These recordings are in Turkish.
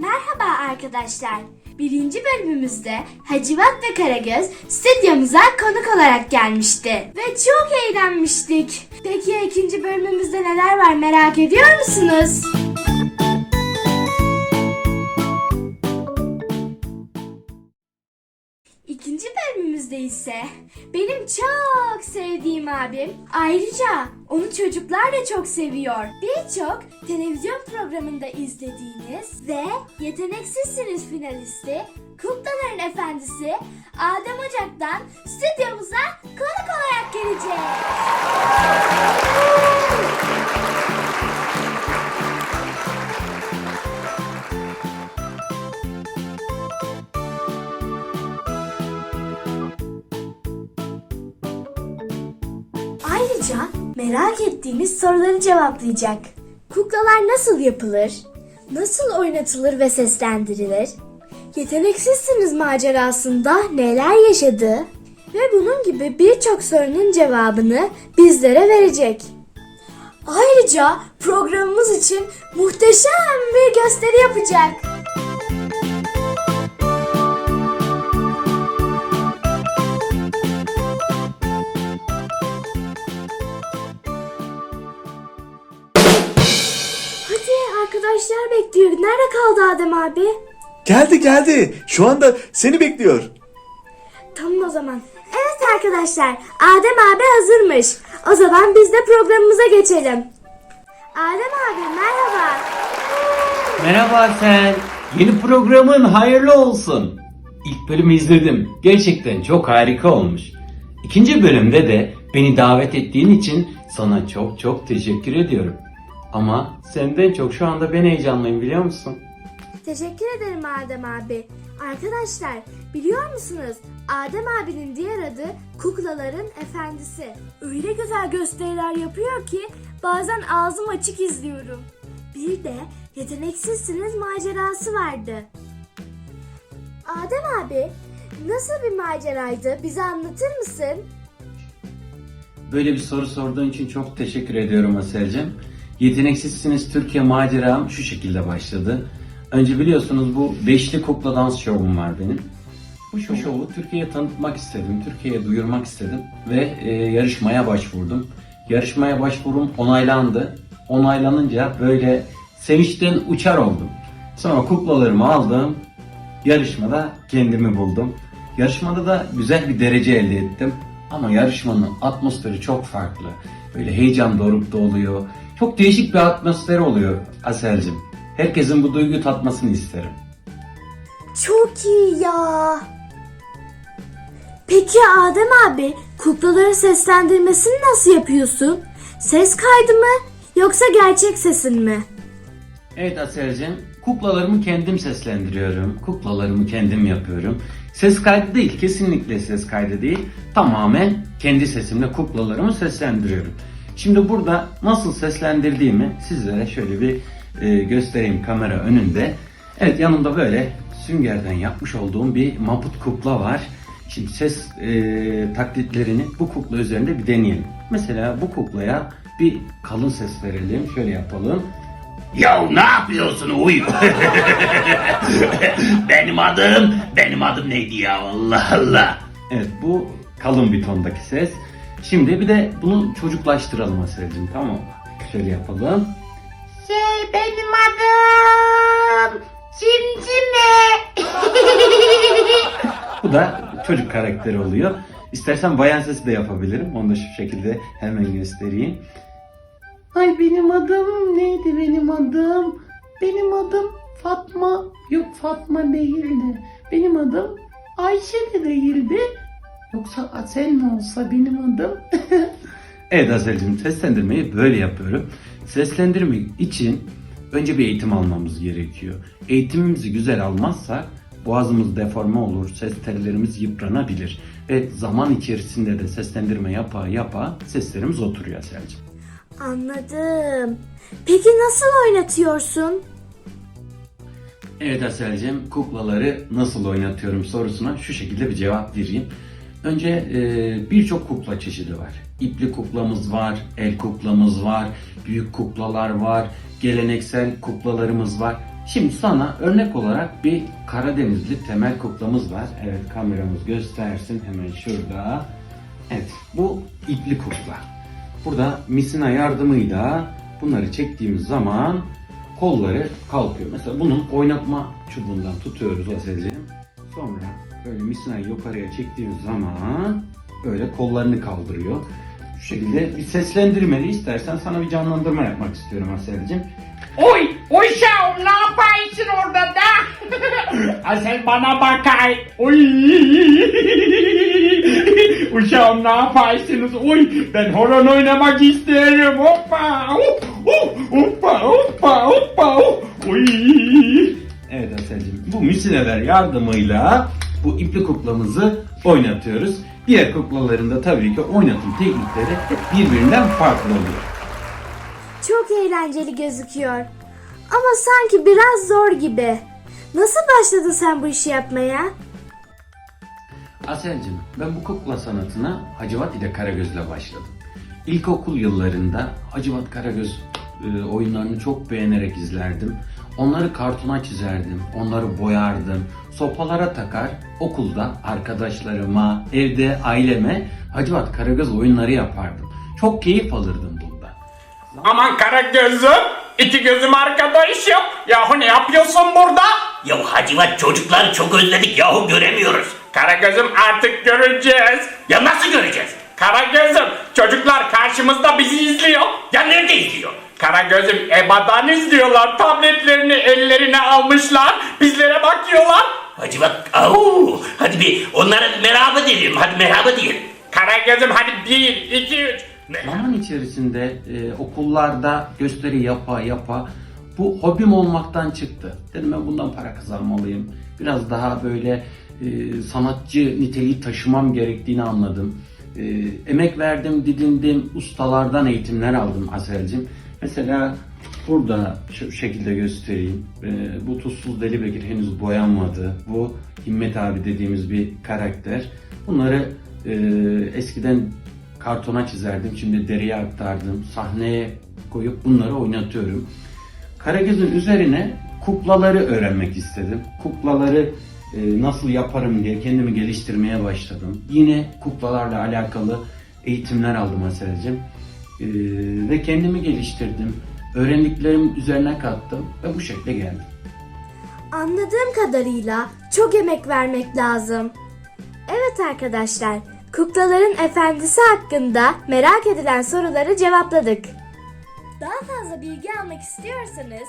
Merhaba arkadaşlar. Birinci bölümümüzde Hacivat ve Karagöz stüdyomuza konuk olarak gelmişti. Ve çok eğlenmiştik. Peki ikinci bölümümüzde neler var merak ediyor musunuz? İkinci bölümümüzde ise benim çok sevdiğim abim ayrıca onu çocuklar da çok seviyor. Birçok televizyon programında izlediğiniz ve Yeteneksizsiniz finalisti Kuklaların Efendisi Adem Ocak'tan stüdyomuza konuk olarak gelecek. Ayrıca merak ettiğiniz soruları cevaplayacak. Kuklalar nasıl yapılır? Nasıl oynatılır ve seslendirilir? Yeteneksizsiniz macerasında neler yaşadı? Ve bunun gibi birçok sorunun cevabını bizlere verecek. Ayrıca programımız için muhteşem bir gösteri yapacak. Arkadaşlar bekliyor. Nerede kaldı Adem abi? Geldi geldi. Şu anda seni bekliyor. Tamam o zaman. Evet arkadaşlar, Adem abi hazırmış. O zaman biz de programımıza geçelim. Adem abi merhaba. Merhaba sen. Yeni programın hayırlı olsun. İlk bölümü izledim. Gerçekten çok harika olmuş. İkinci bölümde de beni davet ettiğin için sana çok çok teşekkür ediyorum. Ama senden çok şu anda ben heyecanlıyım biliyor musun? Teşekkür ederim Adem abi. Arkadaşlar biliyor musunuz? Adem abinin diğer adı kuklaların efendisi. Öyle güzel gösteriler yapıyor ki bazen ağzım açık izliyorum. Bir de yeteneksizsiniz macerası vardı. Adem abi nasıl bir maceraydı bize anlatır mısın? Böyle bir soru sorduğun için çok teşekkür ediyorum Aselcim. Yeteneksizsiniz Türkiye maceram şu şekilde başladı. Önce biliyorsunuz bu beşli kukla dans şovum var benim. Bu şovu, şovu Türkiye'ye tanıtmak istedim, Türkiye'ye duyurmak istedim ve e, yarışmaya başvurdum. Yarışmaya başvurum onaylandı. Onaylanınca böyle sevinçten uçar oldum. Sonra kuklalarımı aldım, yarışmada kendimi buldum. Yarışmada da güzel bir derece elde ettim. Ama yarışmanın atmosferi çok farklı. Böyle heyecan dorukta oluyor. Çok değişik bir atmosferi oluyor Aselcim. Herkesin bu duyguyu tatmasını isterim. Çok iyi ya. Peki Adem abi kuklaların seslendirmesini nasıl yapıyorsun? Ses kaydı mı yoksa gerçek sesin mi? Evet Aselcim, kuklalarımı kendim seslendiriyorum. Kuklalarımı kendim yapıyorum. Ses kaydı değil, kesinlikle ses kaydı değil. Tamamen kendi sesimle kuklalarımı seslendiriyorum. Şimdi burada nasıl seslendirdiğimi sizlere şöyle bir e, göstereyim kamera önünde. Evet yanımda böyle süngerden yapmış olduğum bir maput kukla var. Şimdi ses e, taklitlerini bu kukla üzerinde bir deneyelim. Mesela bu kuklaya bir kalın ses verelim. Şöyle yapalım. Ya ne yapıyorsun uy? benim adım, benim adım neydi ya Allah Allah. Evet bu kalın bir tondaki ses. Şimdi bir de bunu çocuklaştıralım Aselcim tamam mı? Şöyle yapalım. Şey benim adım Cimcime. Bu da çocuk karakteri oluyor. İstersen bayan sesi de yapabilirim. Onu da şu şekilde hemen göstereyim. Ay benim adım neydi benim adım? Benim adım Fatma. Yok Fatma değildi. Benim adım Ayşe de değildi. Yoksa Asel mi olsa benim adım? evet Asel'cim seslendirmeyi böyle yapıyorum. Seslendirmek için önce bir eğitim almamız gerekiyor. Eğitimimizi güzel almazsak boğazımız deforme olur, ses tellerimiz yıpranabilir. Ve zaman içerisinde de seslendirme yapa yapa seslerimiz oturuyor Asel'cim. Anladım. Peki nasıl oynatıyorsun? Evet Asel'cim kuklaları nasıl oynatıyorum sorusuna şu şekilde bir cevap vereyim. Önce e, birçok kukla çeşidi var. İpli kuklamız var, el kuklamız var, büyük kuklalar var, geleneksel kuklalarımız var. Şimdi sana örnek olarak bir Karadenizli temel kuklamız var. Evet kameramız göstersin hemen şurada. Evet bu ipli kukla. Burada misina yardımıyla bunları çektiğimiz zaman kolları kalkıyor. Mesela bunun oynatma çubuğundan tutuyoruz Aselciğim. Sonra böyle misinayı yukarıya çektiğimiz zaman böyle kollarını kaldırıyor. Şu şekilde bir seslendirmeli istersen sana bir canlandırma yapmak istiyorum Aselciğim. Oy, oy Şahım ne yapıyorsun orada da? Asel bana bakay. Oy. Uşağım ne yapıyorsunuz? Oy, ben horon oynamak isterim. Hoppa, hop, hop, hoppa, hoppa, hoppa, hop. Oy. Evet Aselciğim bu misineler yardımıyla bu ipli kuklamızı oynatıyoruz. Diğer kuklaların da tabii ki oynatım teknikleri hep birbirinden farklı oluyor. Çok eğlenceli gözüküyor. Ama sanki biraz zor gibi. Nasıl başladın sen bu işi yapmaya? Aselcim ben bu kukla sanatına Hacivat ile Karagöz'le başladım. İlkokul yıllarında Hacivat Karagöz e, oyunlarını çok beğenerek izlerdim. Onları kartona çizerdim, onları boyardım, sopalara takar, okulda arkadaşlarıma, evde aileme Hacivat Karagöz oyunları yapardım. Çok keyif alırdım bunda. Aman kara gözüm, iki gözüm arkadaşım. Yahu ne yapıyorsun burada? Ya Hacivat çocukları çok özledik yahu göremiyoruz. Kara gözüm artık göreceğiz. Ya nasıl göreceğiz? Kara gözüm, çocuklar karşımızda bizi izliyor. Ya nerede izliyor? Kara gözüm EBA'dan izliyorlar. Tabletlerini ellerine almışlar. Bizlere bakıyorlar. Hacivat au hadi bir onlara merhaba diyelim hadi merhaba diyelim. Kara gözüm hadi bir, iki, üç. Zaman içerisinde e, okullarda gösteri yapa yapa bu hobim olmaktan çıktı. Dedim ben bundan para kazanmalıyım. Biraz daha böyle e, sanatçı niteliği taşımam gerektiğini anladım. E, emek verdim, didindim, ustalardan eğitimler aldım Aselcim. Mesela burada şu şekilde göstereyim. E, bu Tuzsuz Deli Bekir henüz boyanmadı. Bu Himmet abi dediğimiz bir karakter. Bunları e, eskiden kartona çizerdim. Şimdi deriye aktardım. Sahneye koyup bunları oynatıyorum. Karagöz'ün üzerine kuklaları öğrenmek istedim. Kuklaları nasıl yaparım diye kendimi geliştirmeye başladım. Yine kuklalarla alakalı eğitimler aldım Aselcim. E, ve kendimi geliştirdim. Öğrendiklerim üzerine kattım ve bu şekle geldim. Anladığım kadarıyla çok emek vermek lazım. Evet arkadaşlar, kuklaların efendisi hakkında merak edilen soruları cevapladık. Daha fazla bilgi almak istiyorsanız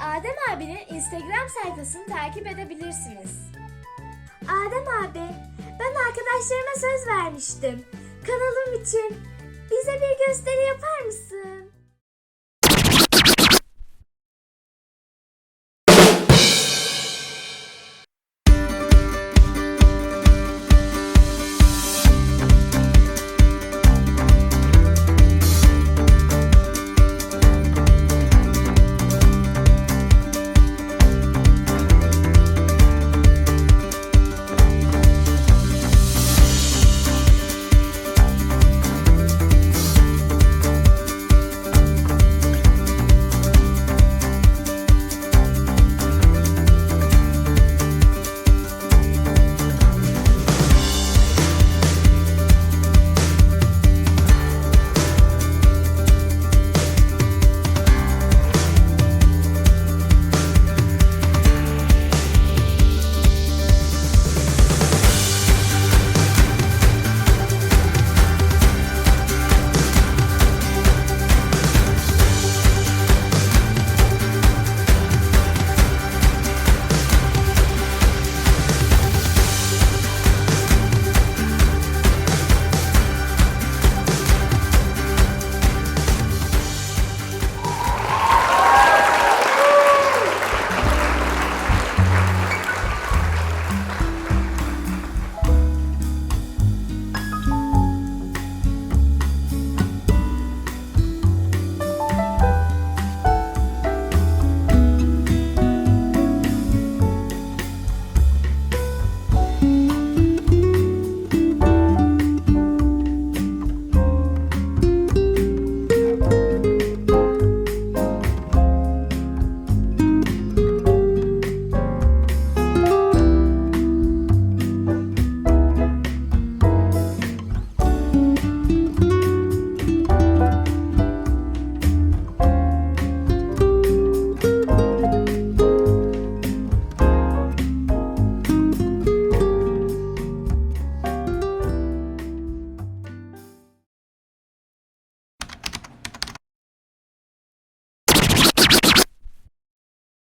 Adem abinin Instagram sayfasını takip edebilirsiniz. Adem abi, ben arkadaşlarıma söz vermiştim. Kanalım için bize bir gösteri yapar mısın?